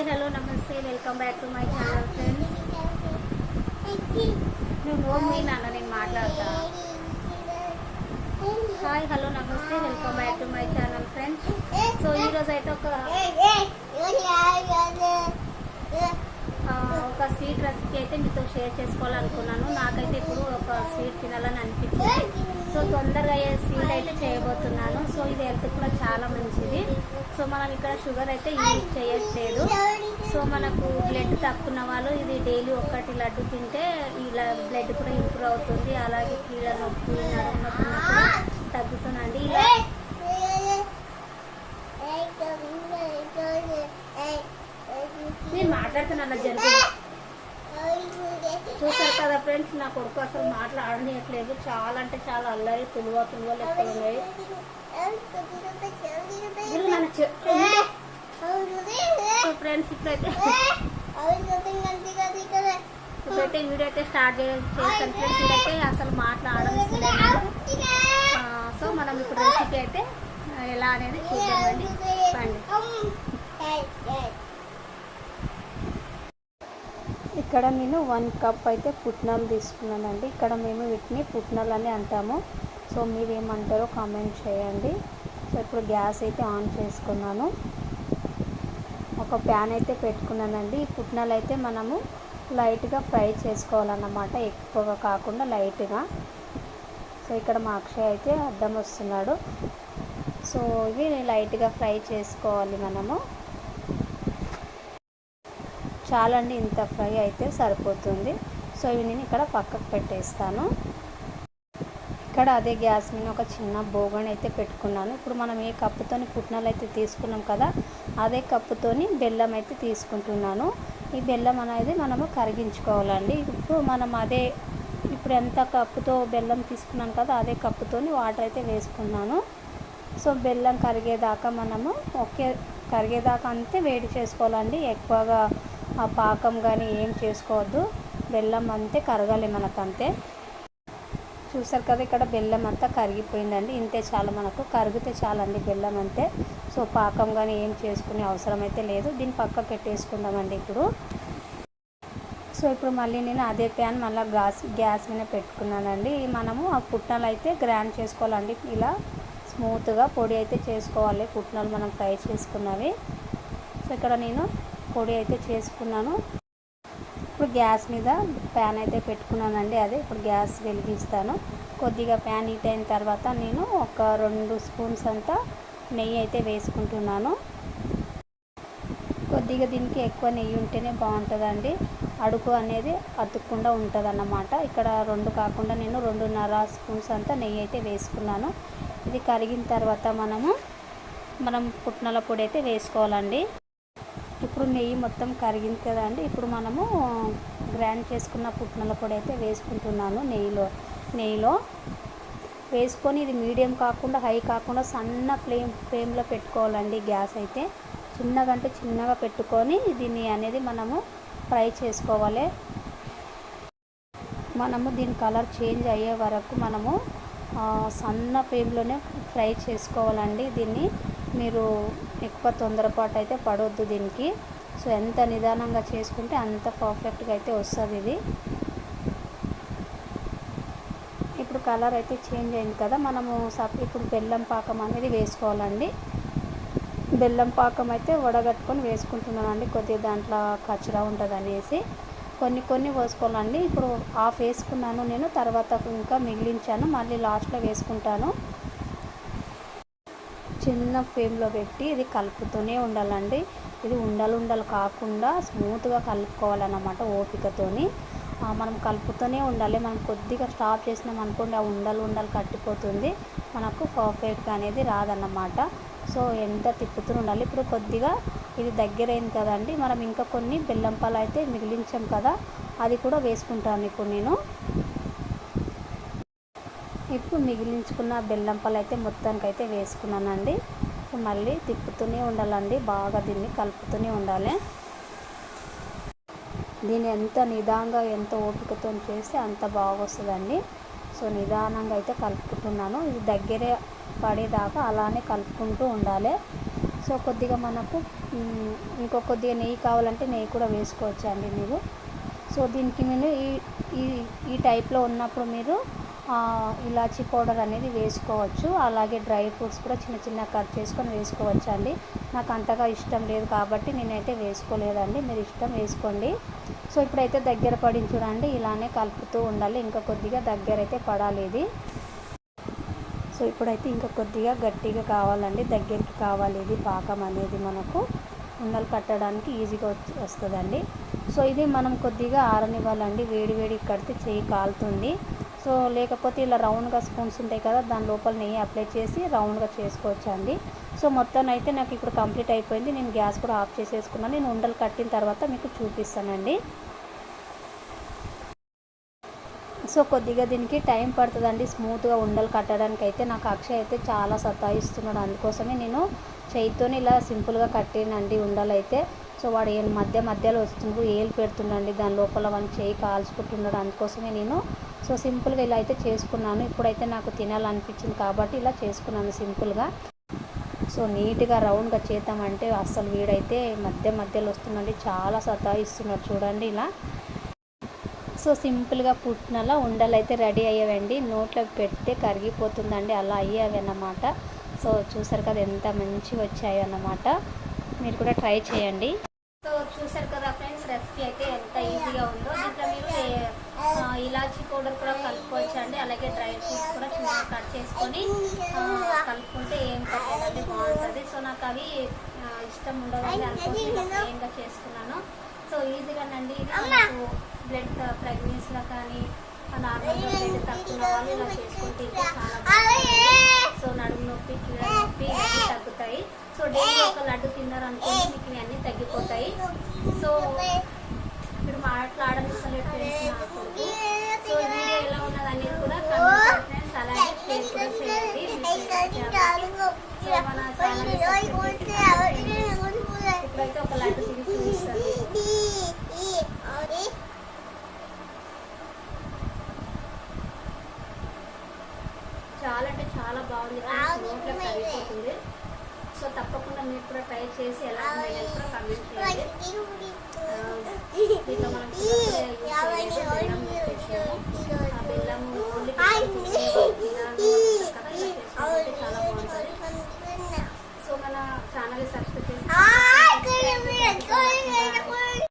Hi hello namaste welcome back to my channel friends నువ్వు నోరు మీ నాన్న నేను మాట్లాడతా. Hi hello namaste welcome back to my channel friends so ఈరోజు అయితే ఒక ఆ, ఒక స్వీట్ రెసిపీ అయితే మీతో షేర్ చేసుకోవాలనుకున్నాను. నాకైతే ఇప్పుడు ఒక స్వీట్ తినాలని అనిపించింది సో తొందరగా అయ్యే స్వీట్ అయితే చేయబోతున్నాను సో ఇది హెల్త్ కూడా చాలా మంచిది. సో మనం ఇక్కడ షుగర్ అయితే యూజ్ చేయట్లేదు. సో మనకు బ్లడ్ తక్కువ వాళ్ళు ఇది డైలీ ఒక్కటి లడ్డు తింటే ఇలా బ్లడ్ కూడా ఇంప్రూవ్ అవుతుంది. అలాగే కీళ్ళ నొప్పి నడుము నొప్పి తగ్గుతుందండి. ఇలా నేను మాట్లాడుతున్నాను జరుగు చూసారు కదా ఫ్రెండ్స్ నా కొడుకు అసలు మాట్లాడనియట్లేదు. చాలా అంటే చాలా అల్లరి తులువ తులువ లెక్కలు ఉన్నాయి ఫ్రెండ్స్ ఇప్పుడైతే ఇప్పుడైతే వీడియో అయితే స్టార్ట్ చేస్తాను ఫ్రెండ్స్. ఇదైతే అసలు మాట్లాడలేదు సో మనం ఇప్పుడు రెసిపీ అయితే ఎలా అనేది చూద్దామండి రండి ఇక్కడ నేను వన్ కప్ అయితే పుట్నాలు తీసుకున్నానండి. ఇక్కడ మేము వీటిని పుట్నాలు అని అంటాము. సో మీరు ఏమంటారో కామెంట్ చేయండి. సో ఇప్పుడు గ్యాస్ అయితే ఆన్ చేసుకున్నాను. ఒక ప్యాన్ అయితే పెట్టుకున్నానండి. ఈ పుట్నాలు అయితే మనము లైట్గా ఫ్రై చేసుకోవాలన్నమాట. ఎక్కువగా కాకుండా లైట్గా. సో ఇక్కడ మా అక్షయ్ అయితే అర్థం వస్తున్నాడు. సో ఇవి లైట్గా ఫ్రై చేసుకోవాలి మనము. చాలా అండి ఇంత ఫ్రై అయితే సరిపోతుంది. సో ఇవి నేను ఇక్కడ పక్కకు పెట్టేస్తాను. ఇక్కడ అదే గ్యాస్ మీద ఒక చిన్న బోగన్ అయితే పెట్టుకున్నాను. ఇప్పుడు మనం ఏ కప్పుతోని పుట్నాలు అయితే తీసుకున్నాం కదా అదే కప్పుతోని బెల్లం అయితే తీసుకుంటున్నాను. ఈ బెల్లం అనేది మనము కరిగించుకోవాలండి. ఇప్పుడు మనం అదే ఇప్పుడు ఎంత కప్పుతో బెల్లం తీసుకున్నాను కదా అదే కప్పుతోని వాటర్ అయితే వేసుకున్నాను. సో బెల్లం కరిగేదాకా మనము ఒకే కరిగేదాకా అంతే వేడి చేసుకోవాలండి. ఎక్కువగా ఆ పాకం కానీ ఏం చేసుకోవద్దు. బెల్లం అంతే కరగాలి మనకంతే. చూసారు కదా ఇక్కడ బెల్లం అంతా కరిగిపోయిందండి. ఇంతే చాలు మనకు. కరిగితే చాలండి బెల్లం అంతే. సో పాకం కానీ ఏం చేసుకునే అవసరం అయితే లేదు. దీన్ని పక్క పెట్టేసుకుందామండి ఇప్పుడు. సో ఇప్పుడు మళ్ళీ నేను అదే ప్యాన్ మళ్ళీ గ్యాస్ గ్యాస్ మీద పెట్టుకున్నానండి. మనము ఆ పుట్నాలు అయితే గ్రైండ్ చేసుకోవాలండి. ఇలా స్మూత్గా పొడి అయితే చేసుకోవాలి. పుట్నాలు మనం ఫ్రై చేసుకున్నవి. సో ఇక్కడ నేను పొడి అయితే చేసుకున్నాను. ఇప్పుడు గ్యాస్ మీద ప్యాన్ అయితే పెట్టుకున్నానండి అదే. ఇప్పుడు గ్యాస్ వెలిగిస్తాను. కొద్దిగా ప్యాన్ హీట్ అయిన తర్వాత నేను ఒక రెండు స్పూన్స్ అంతా నెయ్యి అయితే వేసుకుంటున్నాను. కొద్దిగా దీనికి ఎక్కువ నెయ్యి ఉంటేనే బాగుంటుందండి. అడుగు అనేది అతుక్కుండా ఉంటుంది అన్నమాట ఇక్కడ రెండు కాకుండా నేను రెండున్నర స్పూన్స్ అంతా నెయ్యి అయితే వేసుకున్నాను. ఇది కరిగిన తర్వాత మనము మనం పుట్నాల పొడి అయితే వేసుకోవాలండి. ఇప్పుడు నెయ్యి మొత్తం కరిగింది కదండి ఇప్పుడు మనము గ్రైండ్ చేసుకున్న పుట్నాల పొడి అయితే వేసుకుంటున్నాను నెయ్యిలో. నెయ్యిలో వేసుకొని ఇది మీడియం కాకుండా హై కాకుండా సన్న ఫ్లేమ్ ఫ్లేమ్లో పెట్టుకోవాలండి గ్యాస్ అయితే. చిన్నగా అంటే చిన్నగా పెట్టుకొని దీన్ని అనేది మనము ఫ్రై చేసుకోవాలి. మనము దీని కలర్ చేంజ్ అయ్యే వరకు మనము సన్న ఫ్లేమ్లోనే ఫ్రై చేసుకోవాలండి దీన్ని. మీరు ఎక్కువ తొందరపాటు అయితే పడవద్దు దీనికి. సో ఎంత నిదానంగా చేసుకుంటే అంత పర్ఫెక్ట్గా అయితే వస్తుంది ఇది. ఇప్పుడు కలర్ అయితే చేంజ్ అయింది కదా మనము సప్ ఇప్పుడు బెల్లం పాకం అనేది వేసుకోవాలండి. బెల్లం పాకం అయితే వడగట్టుకొని వేసుకుంటున్నానండి కొద్దిగా దాంట్లో కచ్చరా ఉంటుంది అనేసి కొన్ని కొన్ని వేసుకోవాలండి ఇప్పుడు హాఫ్ వేసుకున్నాను నేను తర్వాత ఇంకా మిగిలించాను మళ్ళీ లాస్ట్లో వేసుకుంటాను. చిన్న ఫ్లేమ్లో పెట్టి ఇది కలుపుతూనే ఉండాలండి. ఇది ఉండలు ఉండలు కాకుండా స్మూత్గా కలుపుకోవాలన్నమాట ఓపికతోని. మనం కలుపుతూనే ఉండాలి. మనం కొద్దిగా స్టాప్ చేసినాం అనుకోండి ఆ ఉండలు ఉండలు కట్టిపోతుంది. మనకు పర్ఫెక్ట్గా అనేది రాదన్నమాట. సో ఎంత తిప్పుతూ ఉండాలి. ఇప్పుడు కొద్దిగా ఇది దగ్గరైంది కదండి. మనం ఇంకా కొన్ని బెల్లంపాలు అయితే మిగిలించాం కదా అది కూడా వేసుకుంటాను ఇప్పుడు నేను. ఇప్పుడు మిగిలించుకున్న బెల్లం పాలు అయితే మొత్తానికి అయితే వేసుకున్నానండి మళ్ళీ తిప్పుతూనే ఉండాలండి. బాగా దీన్ని కలుపుతూనే ఉండాలి. దీన్ని ఎంత నిదానంగా ఎంత ఓపికతో చేస్తే అంత బాగా వస్తుందండి సో నిదానంగా అయితే కలుపుకుంటున్నాను. ఇది దగ్గరే పడేదాకా అలానే కలుపుకుంటూ ఉండాలి. సో కొద్దిగా మనకు ఇంకో కొద్దిగా నెయ్యి కావాలంటే నెయ్యి కూడా వేసుకోవచ్చు అండి మీరు. సో దీనికి మీరు ఈ ఈ ఈ టైప్లో ఉన్నప్పుడు మీరు ఇలాచీ పౌడర్ అనేది వేసుకోవచ్చు. అలాగే డ్రై ఫ్రూట్స్ కూడా చిన్న చిన్న కట్ చేసుకొని వేసుకోవచ్చు అండి నాకు అంతగా ఇష్టం లేదు కాబట్టి నేనైతే వేసుకోలేదండి. మీరు ఇష్టం వేసుకోండి. సో ఇప్పుడైతే దగ్గర పడింది చూడండి. ఇలానే కలుపుతూ ఉండాలి. ఇంకా కొద్దిగా దగ్గర అయితే పడాలి ఇది. సో ఇప్పుడైతే ఇంకా కొద్దిగా గట్టిగా కావాలండి. దగ్గరికి కావాలి ఇది పాకం అనేది మనకు. ఉండలు కట్టడానికి ఈజీగా వస్తుందండి. సో ఇది మనం కొద్దిగా ఆరనివ్వాలండి. వేడి వేడి కడితే చేయి కాలుతుంది. సో లేకపోతే ఇలా రౌండ్గా స్పూన్స్ ఉంటాయి కదా దాని లోపల నెయ్యి అప్లై చేసి రౌండ్గా చేసుకోవచ్చు అండి సో మొత్తం అయితే నాకు ఇప్పుడు కంప్లీట్ అయిపోయింది. నేను గ్యాస్ కూడా ఆఫ్ చేసేసుకున్నాను. నేను ఉండలు కట్టిన తర్వాత మీకు చూపిస్తానండి. సో కొద్దిగా దీనికి టైం పడుతుందండి స్మూత్గా ఉండలు కట్టడానికి అయితే నాకు అక్షయ్ అయితే చాలా సతాయిస్తున్నాడు. అందుకోసమే నేను చేయితోని ఇలా సింపుల్గా కట్టినండి ఉండలు అయితే సో వాడు ఏళ్ళు మధ్య మధ్యలో వస్తుండ్రు ఏలు పెడుతుండండి దాని లోపల వన్ చేయి కాల్చుకుంటున్నాడు అందుకోసమే నేను సో సింపుల్గా ఇలా అయితే చేసుకున్నాను. ఇప్పుడైతే నాకు తినాలనిపించింది కాబట్టి ఇలా చేసుకున్నాను సింపుల్గా. సో నీట్గా రౌండ్గా చేద్దామంటే అస్సలు వీడైతే మధ్య మధ్యలో వస్తుందండి చాలా సతాయిస్తున్నాడు చూడండి ఇలా. సో సింపుల్గా పుట్టినలా ఉండలు అయితే రెడీ అయ్యావండి. నోట్లో పెడితే కరిగిపోతుందండి అలా అయ్యావి అన్నమాట సో చూసారు కదా ఎంత మంచిగా వచ్చాయి అన్నమాట మీరు కూడా ట్రై చేయండి. సో చూసారు కదా ఫ్రెండ్స్ రెసిపీ అయితే ఎంత ఈజీగా ఉందో. దీంట్లో మీరు ఇలాచీ పౌడర్ కూడా కలుపుకోవచ్చు అండి అలాగే డ్రై ఫ్రూట్స్ కూడా చిన్నగా కట్ చేసుకొని కలుపుకుంటే ఏం పర్లేదండి బాగుంటుంది. సో నాకు అవి ఇష్టం అనుకోని ఇలా ప్లెయిన్గా చేసుకున్నాను. సో ఈజీగానండి. ఇది మనకు బ్లడ్ ప్రెగ్నెన్సీలో కానీ నార్మల్గా బ్లడ్ తక్కువ వాళ్ళు ఇలా చేసుకొని తింటే చాలా సో నడుము నొప్పి కీళ్ళ నొప్పి సో డైలీ ఒక లడ్డు తిన్నారనుకోండి మీకు ఇవన్నీ తగ్గిపోతాయి. సో ఇప్పుడు ఫ్రెండ్స్ నా కొడుకు సో వీడియో ఎలా ఉన్నది అనేది కూడా ఫ్రెండ్స్. అలాగే షేర్ కూడా చేయండి. సో మన ఇప్పుడైతే ఒక లడ్డు తిని చూపిస్తాను చాలా అంటే చాలా బాగుంది. నోట్లో సో తప్పకుండా మీరు కూడా ట్రై చేసి ఎలా కూడా కమెంట్ చేయండి. దీంట్లో మనం